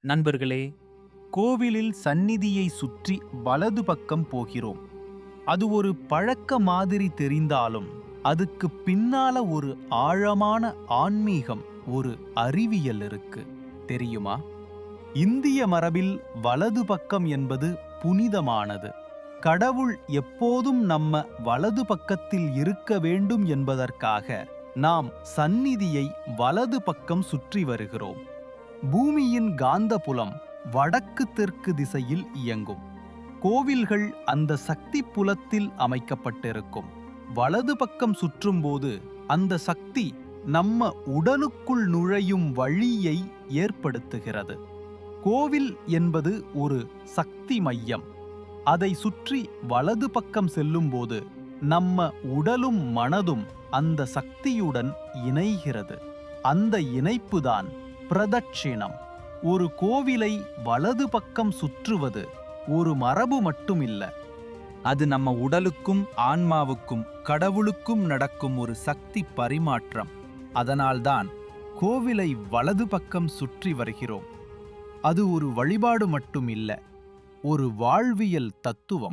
நண்பர்களே கோவிலில் சந்நிதியை சுற்றி வலது பக்கம் போகிறோம். அது ஒரு பழக்க மாதிரி தெரிந்தாலும் அதுக்கு பின்னால ஒரு ஆழமான ஆன்மீகம் ஒரு அறிவியல் இருக்கு. தெரியுமா? இந்திய மரபில் வலது பக்கம் என்பது புனிதமானது. கடவுள் எப்போதும் நம்ம வலது பக்கத்தில் இருக்க வேண்டும் என்பதற்காக நாம் சந்நிதியை வலது பக்கம் சுற்றி வருகிறோம். பூமியின் காந்தபுலம் வடக்கு தெற்கு திசையில் இயங்கும். கோவில்கள் அந்த சக்தி புலத்தில் அமைக்கப்பட்டிருக்கும். வலது பக்கம் சுற்றும்போது அந்த சக்தி நம்ம உடலுக்குள் நுழையும் வழியை ஏற்படுத்துகிறது. கோவில் என்பது ஒரு சக்தி மையம். அதை சுற்றி வலது பக்கம் செல்லும்போது நம்ம உடலும் மனதும் அந்த சக்தியுடன் இணைகிறது. அந்த இணைப்புதான் பிரதட்சிணம். ஒரு கோவிலை வலது பக்கம் சுற்றுவது ஒரு மரபு மட்டுமில்ல. அது நம்ம உடலுக்கும் ஆன்மாவுக்கும் கடவுளுக்கும் நடக்கும் ஒரு சக்தி பரிமாற்றம். அதனால்தான் கோவிலை வலது பக்கம் சுற்றி வருகிறோம். அது ஒரு வழிபாடு மட்டுமில்ல ஒரு வாழ்வியல் தத்துவம்.